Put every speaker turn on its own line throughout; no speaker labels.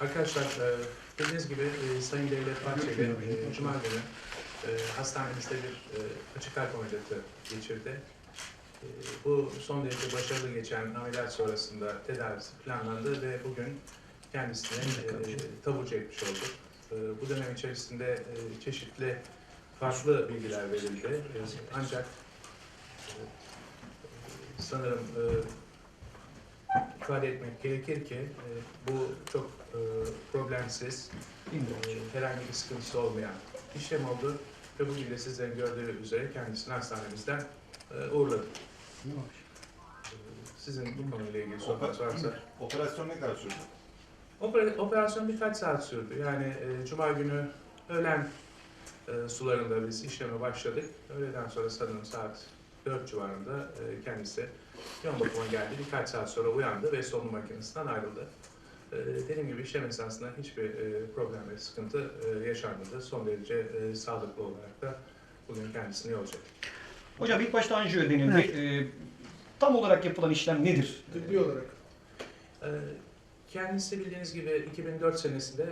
Arkadaşlar e, bildiğiniz gibi e, Sayın Devlet Bahçeli e, Cuma günü hastanemizde bir açık kalp ameliyatı geçirdi. Bu son derece başarılı geçen ameliyat sonrasında tedavisi planlandı ve bugün kendisine e, taburcu etmiş olduk. Bu dönem içerisinde çeşitli farklı bilgiler verildi. Ancak sanırım ifade etmek gerekir ki e, bu çok e, problemsiz, e, herhangi bir sıkıntısı olmayan işlem oldu ve bugün de sizlerin gördüğü üzere kendisini hastanemizden e, uğurladık. Sizin bu konuyla ilgili sorunuz varsa.
Operasyon ne kadar sürdü?
Opera- Operasyon birkaç saat sürdü. Yani e, Cuma günü öğlen e, sularında biz işleme başladık. Öğleden sonra sanırım saat 4 civarında e, kendisi yoğun bakıma geldi. Birkaç saat sonra uyandı ve solunum makinesinden ayrıldı. E, dediğim gibi işlem esnasında hiçbir e, problem ve sıkıntı yaşanmadı. Son derece sağlıklı olarak da bugün kendisine iyi olacak.
Hocam ilk başta anjiyo denildi. Ee, tam olarak yapılan işlem nedir?
Tıbbi olarak.
E, Kendisi bildiğiniz gibi 2004 senesinde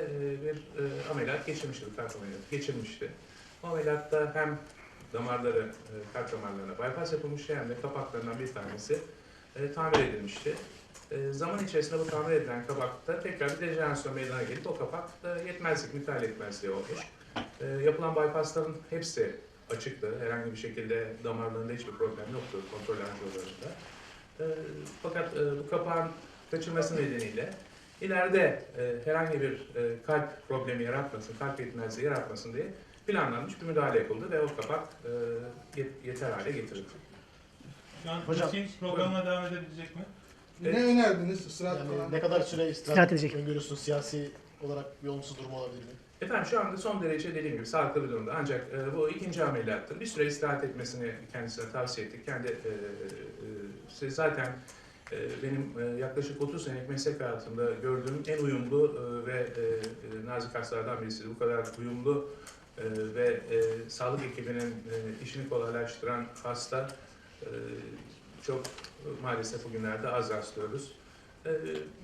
bir ameliyat geçirmişti, bir kalp ameliyatı geçirmişti. O ameliyatta hem damarları, e, kalp damarlarına bypass yapılmıştı hem de kapaklarından bir tanesi e, tamir edilmişti. E, Zaman içerisinde bu tamir edilen kapakta tekrar bir dejenerasyon meydana gelip o kapak da yetmezlik, müteahhit yetmezliği olmuş. E, Yapılan bypassların hepsi açıktı. Herhangi bir şekilde damarlarında hiçbir problem yoktu kontrol anjiyolarında. E, Fakat e, bu kapağın kaçırması nedeniyle ileride e, herhangi bir e, kalp problemi yaratmasın, kalp yetmezliği yaratmasın diye planlanmış bir müdahale yapıldı ve o kapak e, yet- yeter hale getirildi.
Şu an
Hocam-
Hocam, programına devam edebilecek mi?
Evet.
Ne önerdiniz? Israr
Yani
falan.
ne kadar süre
İstirahat
istirahat
edecek.
öngörüyorsunuz? Siyasi olarak bir olumsuz durum olabilir mi?
Efendim şu anda son derece dediğim gibi sağlıklı bir durumda. Ancak e, bu ikinci ameliyattır. Bir süre istirahat etmesini kendisine tavsiye ettik. Kendi e, e, zaten benim e, yaklaşık 30 senelik meslek hayatımda gördüğüm en uyumlu e, ve e, nazik hastalardan birisi. Bu kadar uyumlu ve sağlık ekibinin işini kolaylaştıran hasta çok maalesef bugünlerde az rastlıyoruz.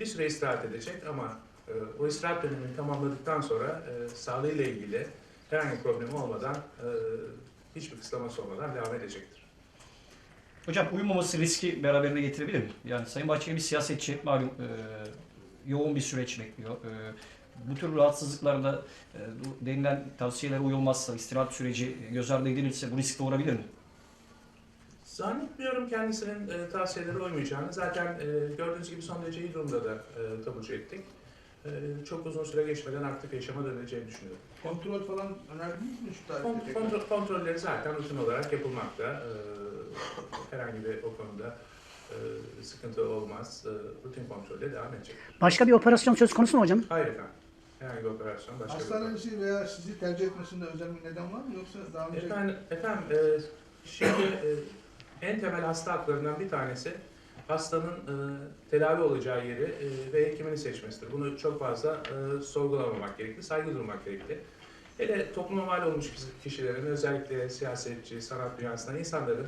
Bir süre istirahat edecek ama o istirahat dönemini tamamladıktan sonra sağlığıyla ilgili herhangi bir problemi olmadan, hiçbir kısıtlaması olmadan devam edecektir.
Hocam uyumaması riski beraberinde getirebilir mi? Yani Sayın Bahçeli bir siyasetçi, malum e, yoğun bir süreç bekliyor. E, bu tür rahatsızlıklarda e, denilen tavsiyelere uyulmazsa, istirahat süreci göz ardı edilirse bu risk doğurabilir mi?
Zannetmiyorum kendisinin e, tavsiyeleri uymayacağını. Zaten e, gördüğünüz gibi son derece iyi durumda da e, taburcu ettik. E, çok uzun süre geçmeden aktif yaşama döneceğini düşünüyorum.
Kontrol falan önerdiniz mi şu tarihte?
kontrol, kontrolleri zaten rutin olarak yapılmakta. E, herhangi bir o konuda e, sıkıntı olmaz. E, rutin kontrolle devam edecek.
Başka bir operasyon söz konusu mu hocam?
Hayır efendim. Herhangi bir operasyon, başka bir operasyon.
Veya sizi tercih etmesinde özel bir neden var mı? Yoksa daha önce...
Efendim, efendim e, şimdi e, en temel hasta haklarından bir tanesi hastanın e, tedavi olacağı yeri e, ve hekimini seçmesidir. Bunu çok fazla e, sorgulamamak gerekli, saygı durmak gerekli. Hele topluma mal olmuş kişilerin, özellikle siyasetçi, sanat dünyasından insanların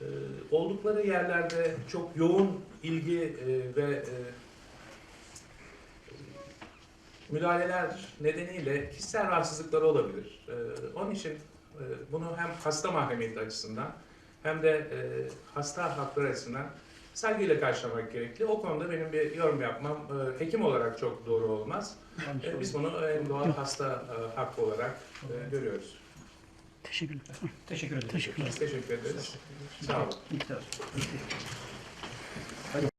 e, oldukları yerlerde çok yoğun ilgi e, ve e, müdahaleler nedeniyle kişisel rahatsızlıkları olabilir. E, onun için e, bunu hem hasta mahremiyeti açısından hem de e, hasta hakları açısından saygıyla karşılamak gerekli. O konuda benim bir yorum yapmam e, hekim olarak çok doğru olmaz. E, biz bunu en doğal hasta e, hakkı olarak e, görüyoruz.
Teşekkürler.
Teşekkür ederim.
Teşekkürler.
Teşekkür ederiz. Sağ olun.
De-